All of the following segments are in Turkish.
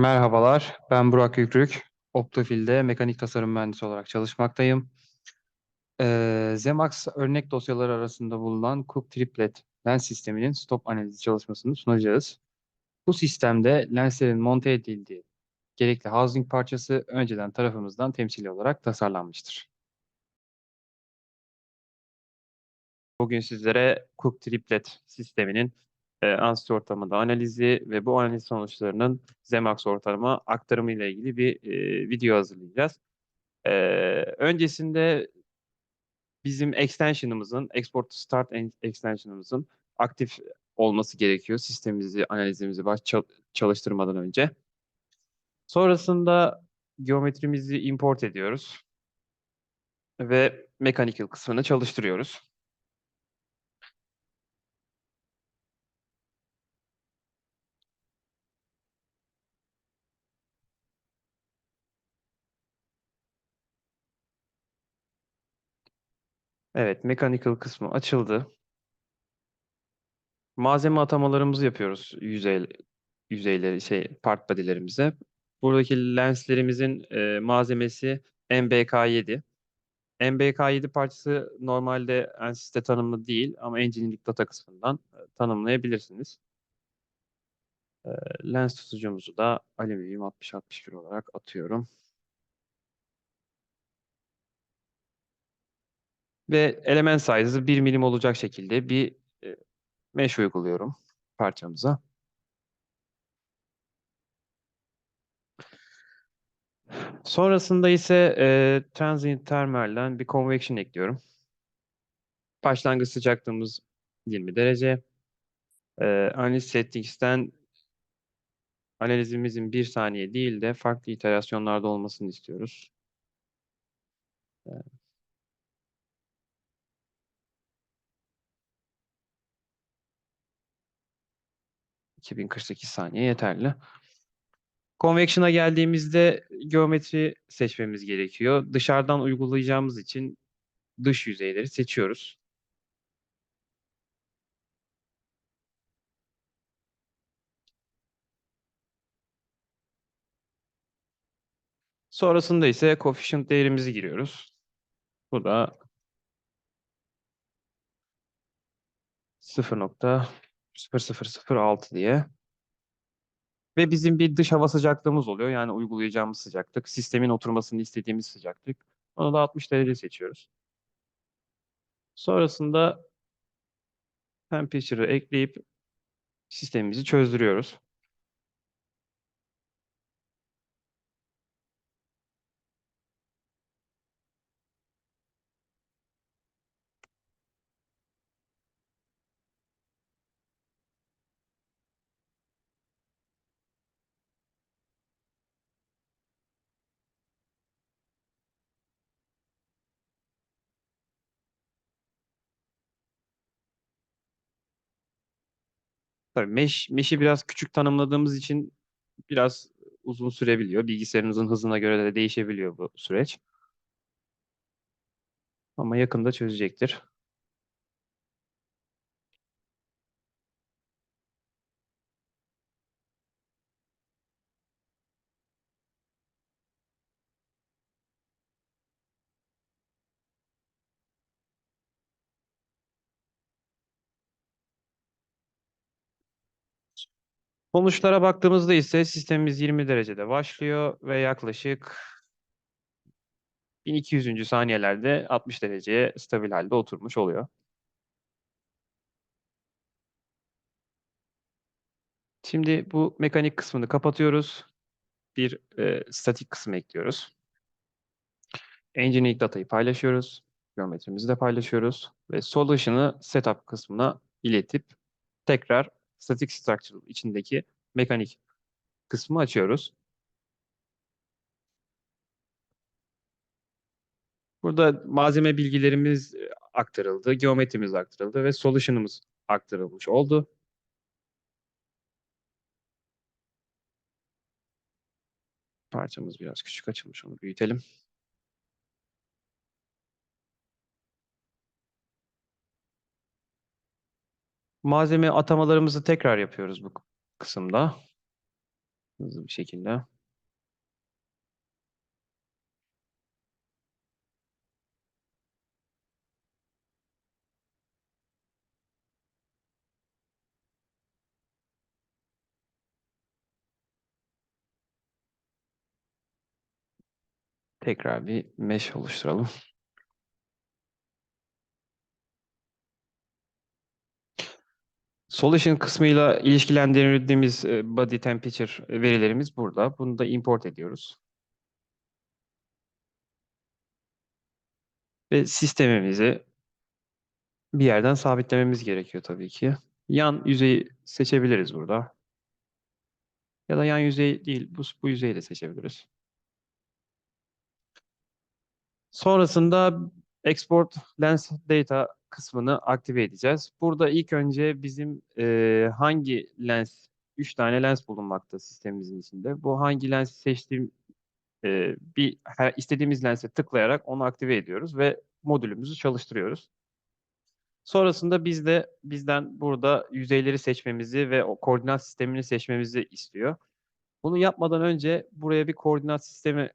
Merhabalar, ben Burak Yükrük. Optofil'de mekanik tasarım mühendisi olarak çalışmaktayım. Ee, Zemax örnek dosyaları arasında bulunan Cook Triplet lens sisteminin stop analizi çalışmasını sunacağız. Bu sistemde lenslerin monte edildiği gerekli housing parçası önceden tarafımızdan temsili olarak tasarlanmıştır. Bugün sizlere Cook Triplet sisteminin e, ANSYS ortamında analizi ve bu analiz sonuçlarının Zemax ortama aktarımı ile ilgili bir e, video hazırlayacağız. E, öncesinde bizim extension'ımızın, export start en- extension'ımızın aktif olması gerekiyor sistemimizi, analizimizi baş çal- çalıştırmadan önce. Sonrasında geometrimizi import ediyoruz ve mechanical kısmını çalıştırıyoruz. Evet, mechanical kısmı açıldı. Malzeme atamalarımızı yapıyoruz yüzey yüzeyleri şey part body'lerimize. Buradaki lenslerimizin e, malzemesi MBK7. MBK7 parçası normalde ANSYS'te tanımlı değil ama Engineering Data kısmından e, tanımlayabilirsiniz. E, lens tutucumuzu da alüminyum 60-61 olarak atıyorum. Ve element size'ı 1 milim olacak şekilde bir e, mesh uyguluyorum parçamıza. Sonrasında ise e, transient thermal'den bir convection ekliyorum. Başlangıç sıcaklığımız 20 derece. E, analiz settings'ten analizimizin bir saniye değil de farklı iterasyonlarda olmasını istiyoruz. E, ...2048 saniye yeterli. Convection'a geldiğimizde geometri seçmemiz gerekiyor. Dışarıdan uygulayacağımız için dış yüzeyleri seçiyoruz. Sonrasında ise coefficient değerimizi giriyoruz. Bu da 0.0006 diye. Ve bizim bir dış hava sıcaklığımız oluyor. Yani uygulayacağımız sıcaklık. Sistemin oturmasını istediğimiz sıcaklık. Onu da 60 derece seçiyoruz. Sonrasında temperature'ı ekleyip sistemimizi çözdürüyoruz. Tabii mesh, mesh'i biraz küçük tanımladığımız için biraz uzun sürebiliyor. Bilgisayarınızın hızına göre de değişebiliyor bu süreç. Ama yakında çözecektir. Sonuçlara baktığımızda ise sistemimiz 20 derecede başlıyor ve yaklaşık 1200. saniyelerde 60 dereceye stabil halde oturmuş oluyor. Şimdi bu mekanik kısmını kapatıyoruz. Bir e, statik kısmı ekliyoruz. Engineering datayı paylaşıyoruz. Geometrimizi de paylaşıyoruz. Ve solution'ı setup kısmına iletip tekrar static structure içindeki mekanik kısmı açıyoruz. Burada malzeme bilgilerimiz e, aktarıldı, geometrimiz aktarıldı ve solution'ımız aktarılmış oldu. Parçamız biraz küçük açılmış, onu büyütelim. Malzeme atamalarımızı tekrar yapıyoruz bu kısımda. Hızlı bir şekilde. Tekrar bir mesh oluşturalım. Solution kısmıyla ilişkilendirdiğimiz e, body temperature verilerimiz burada. Bunu da import ediyoruz. Ve sistemimizi bir yerden sabitlememiz gerekiyor tabii ki. Yan yüzeyi seçebiliriz burada. Ya da yan yüzey değil, bu, bu yüzeyi de seçebiliriz. Sonrasında export lens data kısmını aktive edeceğiz. Burada ilk önce bizim e, hangi lens, 3 tane lens bulunmakta sistemimizin içinde. Bu hangi lensi seçtiğim e, bir her, istediğimiz lense tıklayarak onu aktive ediyoruz ve modülümüzü çalıştırıyoruz. Sonrasında biz de bizden burada yüzeyleri seçmemizi ve o koordinat sistemini seçmemizi istiyor. Bunu yapmadan önce buraya bir koordinat sistemi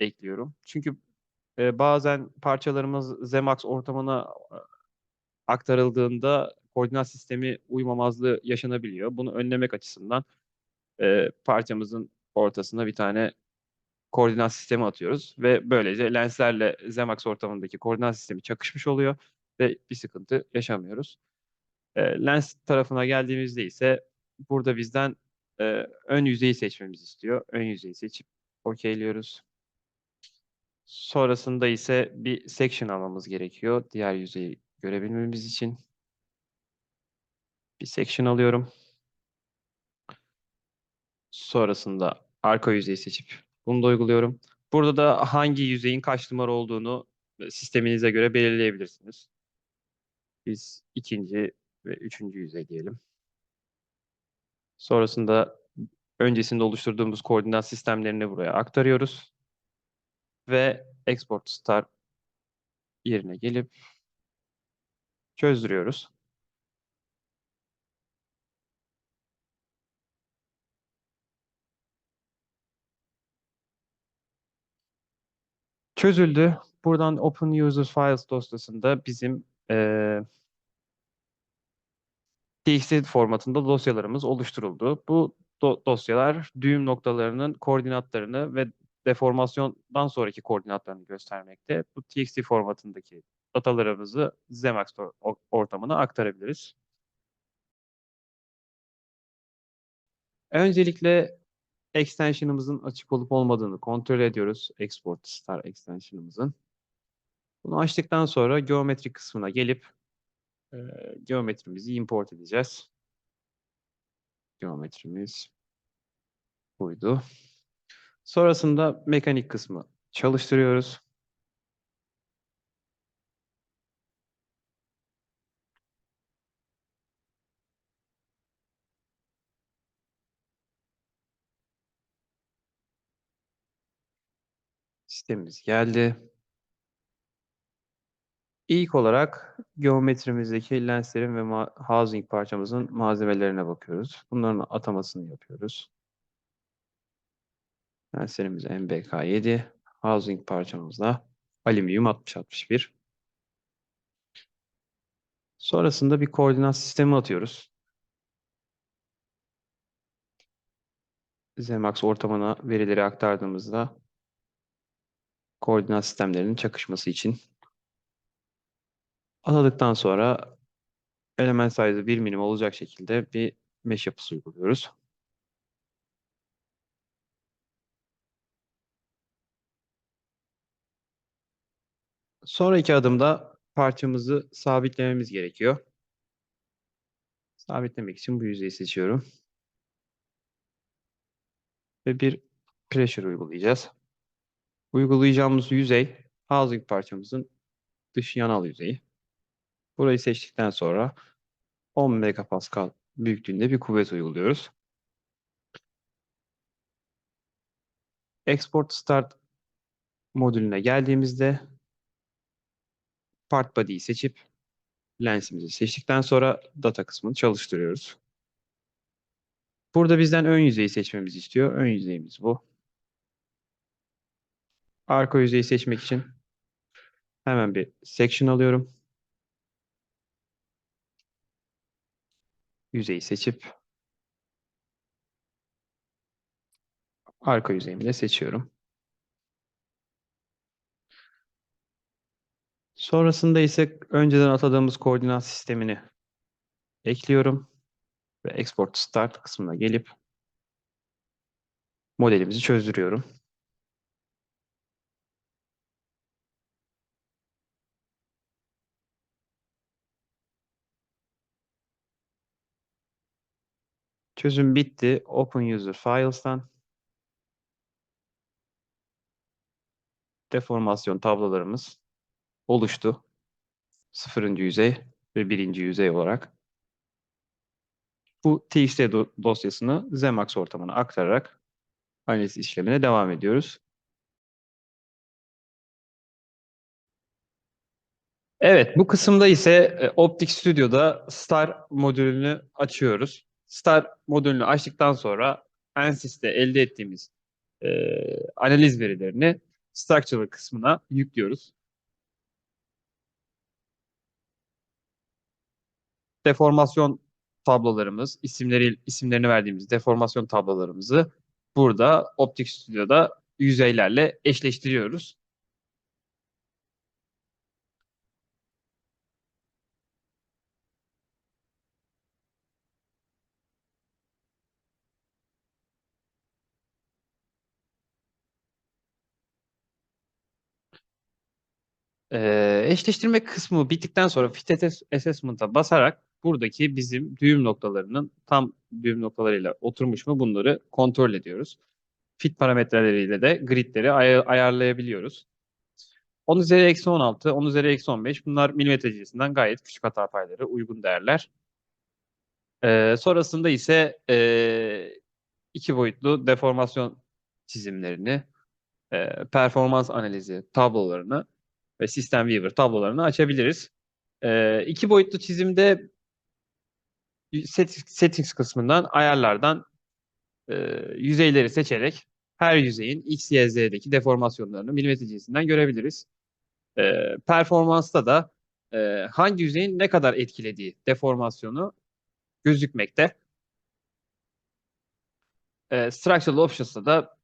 ekliyorum. Çünkü e, bazen parçalarımız Zemax ortamına aktarıldığında koordinat sistemi uymamazlığı yaşanabiliyor. Bunu önlemek açısından e, parçamızın ortasına bir tane koordinat sistemi atıyoruz ve böylece lenslerle Zemax ortamındaki koordinat sistemi çakışmış oluyor ve bir sıkıntı yaşamıyoruz. E, lens tarafına geldiğimizde ise burada bizden e, ön yüzeyi seçmemizi istiyor. Ön yüzeyi seçip okeyliyoruz. Sonrasında ise bir section almamız gerekiyor. Diğer yüzeyi görebilmemiz için. Bir section alıyorum. Sonrasında arka yüzeyi seçip bunu da uyguluyorum. Burada da hangi yüzeyin kaç numara olduğunu sisteminize göre belirleyebilirsiniz. Biz ikinci ve üçüncü yüzey diyelim. Sonrasında öncesinde oluşturduğumuz koordinat sistemlerini buraya aktarıyoruz. Ve export star yerine gelip çözdürüyoruz. Çözüldü. Buradan Open User Files dosyasında bizim e, TXT formatında dosyalarımız oluşturuldu. Bu do dosyalar düğüm noktalarının koordinatlarını ve deformasyondan sonraki koordinatlarını göstermekte. Bu TXT formatındaki datalarımızı Zemax ortamına aktarabiliriz. Öncelikle extension'ımızın açık olup olmadığını kontrol ediyoruz. Export Star extension'ımızın. Bunu açtıktan sonra geometri kısmına gelip e, geometrimizi import edeceğiz. Geometrimiz buydu. Sonrasında mekanik kısmı çalıştırıyoruz. Sistemimiz geldi. İlk olarak geometrimizdeki lenslerin ve housing parçamızın malzemelerine bakıyoruz. Bunların atamasını yapıyoruz. Lenslerimiz MBK7, housing parçamızda alüminyum 6061. Sonrasında bir koordinat sistemi atıyoruz. Zemax ortamına verileri aktardığımızda koordinat sistemlerinin çakışması için atadıktan sonra element size'ı bir minim olacak şekilde bir mesh yapısı uyguluyoruz. Sonraki adımda parçamızı sabitlememiz gerekiyor. Sabitlemek için bu yüzeyi seçiyorum. Ve bir pressure uygulayacağız. Uygulayacağımız yüzey housing parçamızın dış yanal yüzeyi. Burayı seçtikten sonra 10 megapascal büyüklüğünde bir kuvvet uyguluyoruz. Export Start modülüne geldiğimizde Part Body'yi seçip lensimizi seçtikten sonra data kısmını çalıştırıyoruz. Burada bizden ön yüzeyi seçmemizi istiyor. Ön yüzeyimiz bu. Arka yüzeyi seçmek için hemen bir section alıyorum. Yüzeyi seçip arka yüzeyimi de seçiyorum. Sonrasında ise önceden atadığımız koordinat sistemini ekliyorum ve export start kısmına gelip modelimizi çözdürüyorum. Çözüm bitti. Open User Files'tan deformasyon tablolarımız oluştu. Sıfırıncı yüzey ve birinci yüzey olarak. Bu txt do- dosyasını Zemax ortamına aktararak analiz işlemine devam ediyoruz. Evet, bu kısımda ise e, Optic Studio'da Star modülünü açıyoruz. Star modülünü açtıktan sonra ANSYS'te elde ettiğimiz e, analiz verilerini Structural kısmına yüklüyoruz. Deformasyon tablolarımız, isimleri isimlerini verdiğimiz deformasyon tablolarımızı burada Optic Studio'da yüzeylerle eşleştiriyoruz. Ee, eşleştirme kısmı bittikten sonra Fit Assess- Assessment'a basarak buradaki bizim düğüm noktalarının tam düğüm noktalarıyla oturmuş mu bunları kontrol ediyoruz. Fit parametreleriyle de gridleri ay- ayarlayabiliyoruz. 10 üzeri eksi 16, 10 üzeri eksi 15 bunlar milimetre cinsinden gayet küçük hata payları, uygun değerler. Ee, sonrasında ise ee, iki boyutlu deformasyon çizimlerini, ee, performans analizi tablolarını ve System Viewer tablolarını açabiliriz. Ee, iki boyutlu çizimde settings kısmından ayarlardan e, yüzeyleri seçerek her yüzeyin X, Y, Z'deki deformasyonlarını milimetre cinsinden görebiliriz. Ee, performansta da e, hangi yüzeyin ne kadar etkilediği deformasyonu gözükmekte. Ee, Structural Options'ta da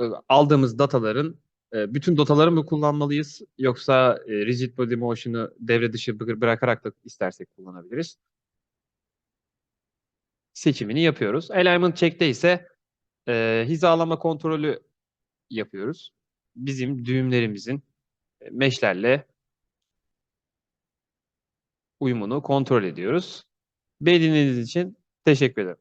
e, aldığımız dataların e, bütün dataları mı kullanmalıyız yoksa e, rigid body motion'ı devre dışı bı- bırakarak da istersek kullanabiliriz. Seçimini yapıyoruz. Alignment check'te ise e, hizalama kontrolü yapıyoruz. Bizim düğümlerimizin e, mesh'lerle uyumunu kontrol ediyoruz. Beni dinlediğiniz için teşekkür ederim.